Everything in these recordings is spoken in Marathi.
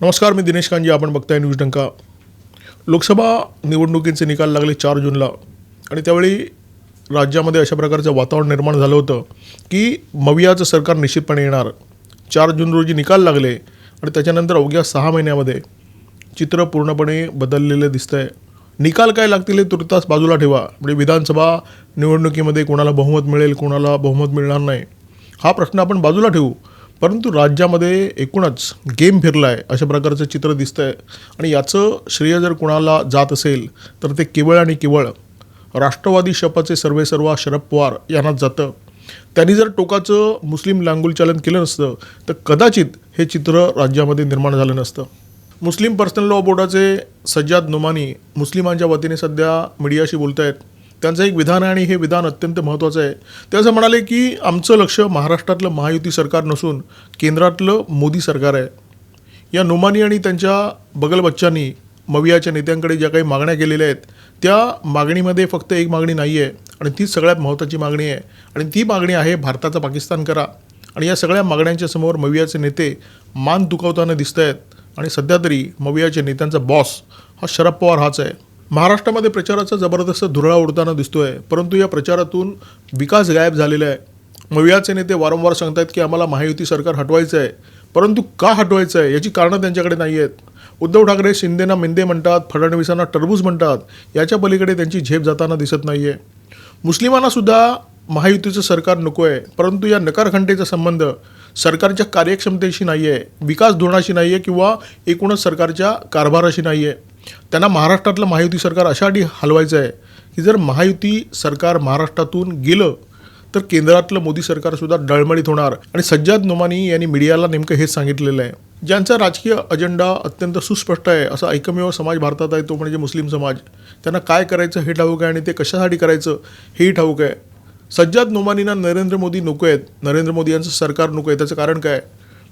नमस्कार मी दिनेश कांजी. आपण बघताय न्यूज डंका. लोकसभा निवडणुकीचे निकाल लागले चार जूनला. आणि त्यावेळी राज्यामध्ये अशा प्रकारचं वातावरण निर्माण झालं होतं की मवियाचं सरकार निश्चितपणे येणार. चार जून रोजी निकाल लागले आणि त्याच्यानंतर अवघ्या सहा महिन्यामध्ये चित्र पूर्णपणे बदललेलं दिसतंय. निकाल काय लागतील हे तुर्तास बाजूला ठेवा. म्हणजे विधानसभा निवडणुकीमध्ये कोणाला बहुमत मिळेल कोणाला बहुमत मिळणार नाही. हा प्रश्न आपण बाजूला ठेवू. परंतु राज्यामध्ये एकूणच गेम फिरला आहे अशा प्रकारचं चित्र दिसतं आहे आणि याचं श्रेय जर कुणाला जात असेल तर ते केवळ आणि केवळ राष्ट्रवादी शपाचे सर्वेसर्वा शरद पवार यांनाच जातं. त्यांनी जर टोकाचं मुस्लिम लांगुलचालन केलं नसतं तर कदाचित हे चित्र राज्यामध्ये निर्माण झालं नसतं. मुस्लिम पर्सनल लॉ बोर्डाचे सज्जाद नुमानी मुस्लिमांच्या वतीने सध्या मीडियाशी बोलत आहेत त्यांचं एक विधान आहे आणि हे विधान अत्यंत महत्त्वाचं आहे. ते असं म्हणाले की आमचं लक्ष महाराष्ट्रातलं महायुती सरकार नसून केंद्रातलं मोदी सरकार आहे. या नुमानी आणि त्यांच्या बगलबच्चांनी मवियाच्या नेत्यांकडे ज्या काही मागण्या केलेल्या आहेत त्या मागणीमध्ये फक्त एक मागणी नाही आहे आणि तीच सगळ्यात महत्त्वाची मागणी आहे. आणि ती मागणी आहे भारताचा पाकिस्तान करा. आणि या सगळ्या मागण्यांच्या समोर मवियाचे नेते मान दुखावताना दिसत आहेत आणि सध्या तरी मवियाच्या नेत्यांचा बॉस हा शरद पवार हाच आहे. महाराष्ट्रामध्ये प्रचाराचा जबरदस्त धुरळा उडताना दिसतोय परंतु या प्रचारातून विकास गायब झालेला आहे. मवियाचे नेते वारंवार सांगतायत की आम्हाला महायुती सरकार हटवायचं आहे परंतु का हटवायचं आहे याची कारणं त्यांच्याकडे नाही आहेत उद्धव ठाकरे शिंदेना मिंदे म्हणतात फडणवीसांना टरबूज म्हणतात याच्या पलीकडे त्यांची झेप जाताना दिसत नाही आहे मुस्लिमांनासुद्धा महायुतीचं सरकार नको आहे परंतु या नकारखंटेचा संबंध सरकारच्या कार्यक्षमतेशी नाही आहे विकास धोरणाशी नाही आहे किंवा एकूणच सरकारच्या कारभाराशी नाही आहे त्यांना महाराष्ट्रातलं महायुती सरकार अशासाठी हलवायचं आहे की जर महायुती सरकार महाराष्ट्रातून गेलं तर केंद्रातलं मोदी सरकारसुद्धा डळमळीत होणार. आणि सज्जाद नोमानी यांनी मीडियाला नेमकं हेच सांगितलेलं आहे. ज्यांचा राजकीय अजेंडा अत्यंत सुस्पष्ट आहे असा एकमेव समाज भारतात आहे तो म्हणजे मुस्लिम समाज. त्यांना काय करायचं हे ठाऊक आहे आणि ते कशासाठी करायचं हेही ठाऊक आहे. सज्जाद नोमानींना नरेंद्र मोदी नको आहेत. नरेंद्र मोदी यांचं सरकार नको आहे. त्याचं कारण काय?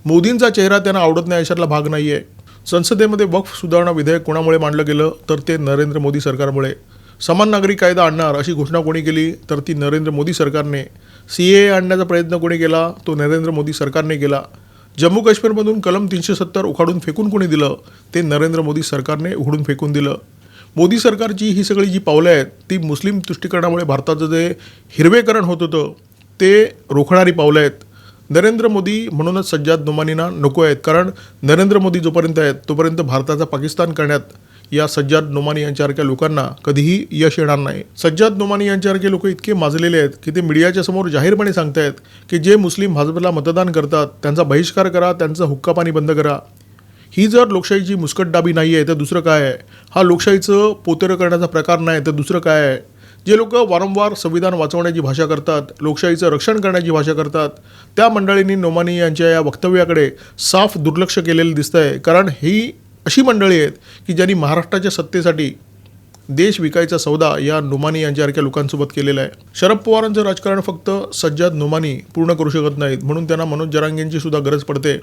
मोदींचा चेहरा त्यांना आवडत नाही अशातला भाग नाही आहे संसदेमध्ये वक्फ सुधारणा विधेयक कोणामुळे मांडलं गेलं? तर ते नरेंद्र मोदी सरकारमुळे. समान नागरी कायदा आणणार अशी घोषणा कोणी केली? तर ती नरेंद्र मोदी सरकारने. सी ए आणण्याचा प्रयत्न कोणी केला? तो नरेंद्र मोदी सरकारने केला. जम्मू काश्मीरमधून कलम तीनशे सत्तर उखाडून फेकून कोणी दिलं? ते नरेंद्र मोदी सरकारने उघडून फेकून दिलं. मोदी सरकारची ही सगळी जी पावलं आहेत ती मुस्लिम तुष्टीकरणामुळे भारताचं जे हिरवेकरण होत होतं ते रोखणारी पावलं आहेत. नरेंद्र मोदी म्हणूनच सज्जाद नुमानींना नको आहेत. कारण नरेंद्र मोदी जोपर्यंत आहेत तोपर्यंत भारताचा पाकिस्तान करण्यात या सज्जाद नोमानी यांच्यासारख्या लोकांना कधीही यश येणार नाही. सज्जाद नोमानी यांच्यासारखे लोक इतके माजलेले आहेत की ते मीडियाच्या समोर जाहीरपणे सांगतायत की जे मुस्लिम भाजपला मतदान करतात त्यांचा बहिष्कार करा त्यांचं हुक्कापाणी बंद करा. ही जर लोकशाहीची मुस्कटदाबी नाही आहे तर दुसरं काय आहे? हा लोकशाहीचं पोतेरं करण्याचा प्रकार नाही तर दुसरं काय आहे? जे लोक वारंवार संविधान वाचवण्याची भाषा करतात लोकशाहीचं रक्षण करण्याची भाषा करतात त्या मंडळींनी नोमानी यांच्या या वक्तव्याकडे साफ दुर्लक्ष केलेलं दिसतं आहे कारण ही अशी मंडळी आहेत की ज्यांनी महाराष्ट्राच्या सत्तेसाठी देश विकायचा सौदा या नोमानी यांच्यासारख्या लोकांसोबत केलेला आहे. शरद पवारांचं राजकारण फक्त सज्जाद नोमानी पूर्ण करू शकत नाहीत. म्हणून त्यांना मनोज जरांगेंची सुद्धा गरज पडते.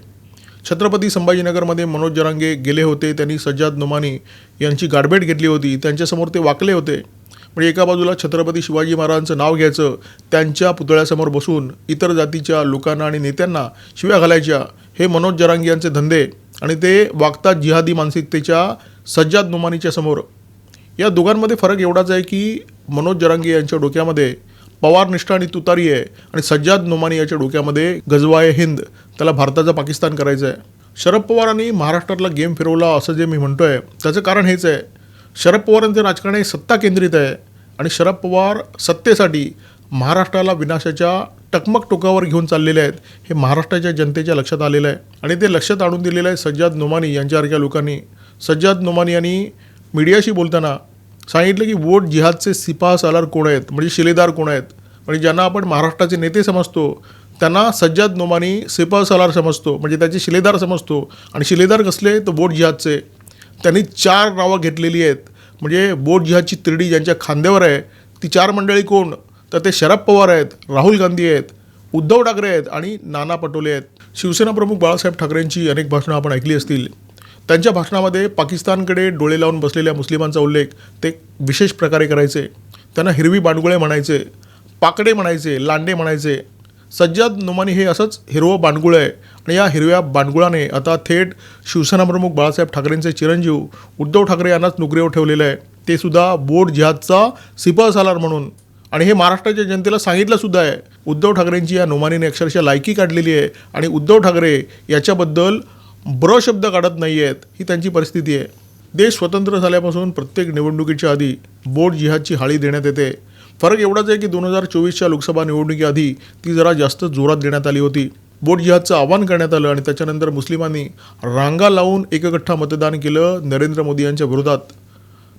छत्रपती संभाजीनगरमध्ये मनोज जरांगे गेले होते. त्यांनी सज्जाद नोमानी यांची गाठभेट घेतली होती. त्यांच्यासमोर ते वाकले होते. म्हणजे एका बाजूला छत्रपती शिवाजी महाराजांचं नाव घ्यायचं त्यांच्या पुतळ्यासमोर बसून इतर जातीच्या लोकांना आणि नेत्यांना शिव्या घालायच्या हे मनोज जरांगे यांचे धंदे आणि ते वागतात जिहादी मानसिकतेच्या सज्जाद नुमानीच्या समोर. या दोघांमध्ये फरक एवढाच आहे की मनोज जरांगे यांच्या डोक्यामध्ये पवार निष्ठा आणि तुतारी आहे आणि सज्जाद नोमानी याच्या डोक्यामध्ये गजवाय हिंद. त्याला भारताचा पाकिस्तान करायचं आहे शरद पवारांनी महाराष्ट्रातला गेम फिरवला असं जे मी म्हणतो आहे त्याचं कारण हेच आहे. शरद पवारांचे राजकारण हे सत्ता केंद्रित आहे आणि शरद पवार सत्तेसाठी महाराष्ट्राला विनाशाच्या टकमक टोकावर घेऊन चाललेले आहेत हे महाराष्ट्राच्या जनतेच्या लक्षात आलेलं आहे. आणि ते लक्षात आणून दिलेलं आहे सज्जाद नोमानी यांच्यासारख्या लोकांनी. सज्जाद नोमानी यांनी मीडियाशी बोलताना सांगितलं की वोट जिहादचे सिपाह सालार कोण आहेत म्हणजे शिलेदार कोण आहेत? म्हणजे ज्यांना आपण महाराष्ट्राचे नेते समजतो त्यांना सज्जाद नोमानी सिपाह सालार समजतो म्हणजे त्याचे शिलेदार समजतो. आणि शिलेदार कसले? तर वोट जिहादचे. त्यांनी चार नावं घेतलेली आहेत. म्हणजे वोट जिहादची तिरडी ज्यांच्या खांद्यावर आहे ती चार मंडळी कोण? तर ते शरद पवार आहेत राहुल गांधी आहेत उद्धव ठाकरे आहेत आणि नाना पटोले आहेत. शिवसेना प्रमुख बाळासाहेब ठाकरेंची अनेक भाषणं आपण ऐकली असतील. त्यांच्या भाषणामध्ये पाकिस्तानकडे डोळे लावून बसलेल्या मुस्लिमांचा उल्लेख ते विशेष प्रकारे करायचे. त्यांना हिरवी बांडगुळे म्हणायचे पाकडे म्हणायचे लांडे म्हणायचे. सज्जाद नोमानी हे असंच हिरवं बांडगुळ आहे. आणि या हिरव्या बांडगुळाने आता थेट शिवसेना प्रमुख बाळासाहेब ठाकरेंचे चिरंजीव उद्धव ठाकरे यांनाच नोकरीवर ठेवलेलं आहे. ते सुद्धा बोट जिहादचा सिपाह सालार म्हणून. आणि हे महाराष्ट्राच्या जनतेला सांगितलं सुद्धा आहे. उद्धव ठाकरेंची या नोमानीने अक्षरशः लायकी काढलेली आहे. आणि उद्धव ठाकरे याच्याबद्दल ब्र शब्द काढत नाही आहेत ही त्यांची परिस्थिती आहे. देश स्वतंत्र झाल्यापासून प्रत्येक निवडणुकीच्या आधी बोट जिहादची हाळी देण्यात येते. फरक एवढाच आहे की दोन हजार चोवीसच्या लोकसभा निवडणुकीआधी ती जरा जास्त जोरात देण्यात आली होती. बोट जिहादचं आवाहन करण्यात आलं आणि त्याच्यानंतर मुस्लिमांनी रांगा लावून एकगठ्ठा मतदान केलं नरेंद्र मोदी यांच्या विरोधात.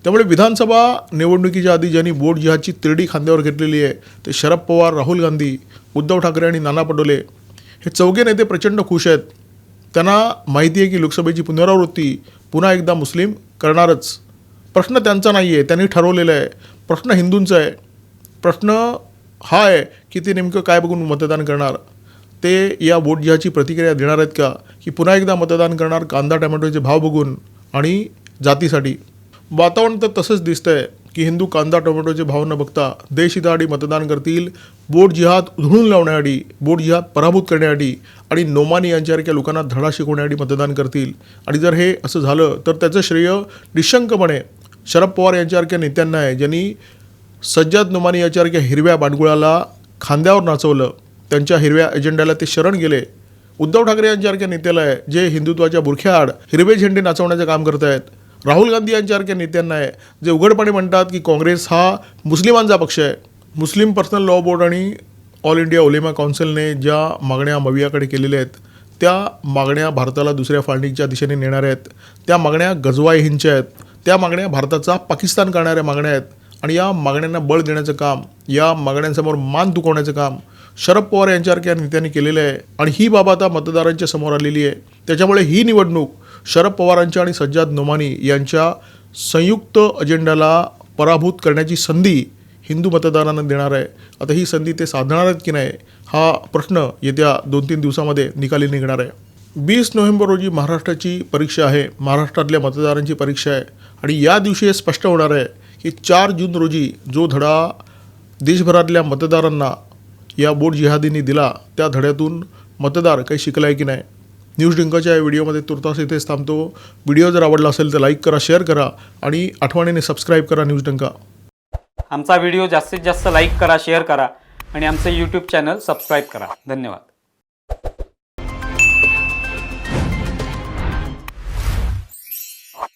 त्यामुळे विधानसभा निवडणुकीच्या आधी ज्यांनी बोट जिहादची तिरडी खांद्यावर घेतलेली आहे ते शरद पवार राहुल गांधी उद्धव ठाकरे आणि नाना पटोले हे चौघे नेते प्रचंड खुश आहेत. त्यांना माहिती आहे की लोकसभेची पुनरावृत्ती पुन्हा एकदा मुस्लिम करणारच. प्रश्न त्यांचा नाही आहे त्यांनी ठरवलेला आहे. प्रश्न हिंदूंचा आहे. प्रश्न हा आहे की ते नेमकं काय बघून मतदान करणार? ते या वोट घ्याची प्रतिक्रिया देणार आहेत का? की पुन्हा एकदा मतदान करणार कांदा टोमॅटोचे भाव बघून आणि जातीसाठी? वातावरण तर तसंच दिसतं आहे की हिंदू कांदा टोमॅटोचे भाव न बघता देशहितासाठी मतदान करतील. बोट जिहाद उधळून लावण्यासाठी बोट जिहाद पराभूत करण्यासाठी आणि नोमानी यांच्यासारख्या लोकांना धडा शिकवण्यासाठी मतदान करतील. आणि जर हे असं झालं तर त्याचं श्रेय निशंकपणे शरद पवार यांच्यासारख्या नेत्यांना आहे ज्यांनी सज्जाद नुमानी याच्यासारख्या हिरव्या बांडगुळाला खांद्यावर नाचवलं. त्यांच्या हिरव्या एजेंड्याला ते शरण गेले. उद्धव ठाकरे यांच्यासारख्या नेत्याला आहे जे हिंदुत्वाच्या बुरख्याआड हिरवे झेंडे नाचवण्याचं काम करत आहेत. राहुल गांधी यांच्यासारख्या नेत्यांना आहे जे उघडपणे म्हणतात की काँग्रेस हा मुस्लिमांचा पक्ष आहे. मुस्लिम पर्सनल लॉ बोर्ड आणि ऑल इंडिया ओलेमा काउन्सिलने ज्या मागण्या मवियाकडे केलेल्या आहेत त्या मागण्या भारताला दुसऱ्या फाळणीच्या दिशेने नेणाऱ्या आहेत. त्या मागण्या गजवाहींच्या आहेत. त्या मागण्या भारताचा पाकिस्तान करणाऱ्या मागण्या आहेत. आणि या मागण्यांना बळ देण्याचं काम या मागण्यांसमोर मान दुखवण्याचं काम शरद पवार यांच्यासारख्या नेत्यांनी केलेलं आहे. आणि ही बाब आता मतदारांच्या समोर आलेली आहे. त्याच्यामुळे ही निवडणूक शरद पवारांच्या आणि सज्जाद नोमानी यांच्या संयुक्त अजेंड्याला पराभूत करण्याची संधी हिंदू मतदारांना देणार आहे. आता ही संधी ते साधणार आहेत की नाही हा प्रश्न येत्या दोन तीन दिवसामध्ये निकाली निघणार आहे. वीस नोव्हेंबर रोजी महाराष्ट्राची परीक्षा आहे. महाराष्ट्रातल्या मतदारांची परीक्षा आहे. आणि या दिवशी हे स्पष्ट होणार आहे की चार जून रोजी जो धडा देशभरातल्या मतदारांना या बोट जिहादींनी दिला त्या धड्यातून मतदार काही शिकला आहे की नाही? न्यूज डिंकाच्या या व्हिडिओमध्ये तुर्तास इथेच थांबतो. व्हिडिओ जर आवडला असेल तर लाईक करा शेअर करा आणि आठवणीने सबस्क्राईब करा न्यूज डंका. आमचा व्हिडिओ जास्तीत जास्त लाईक करा शेअर करा आणि आमचं यूट्यूब चॅनल सबस्क्राईब करा. धन्यवाद.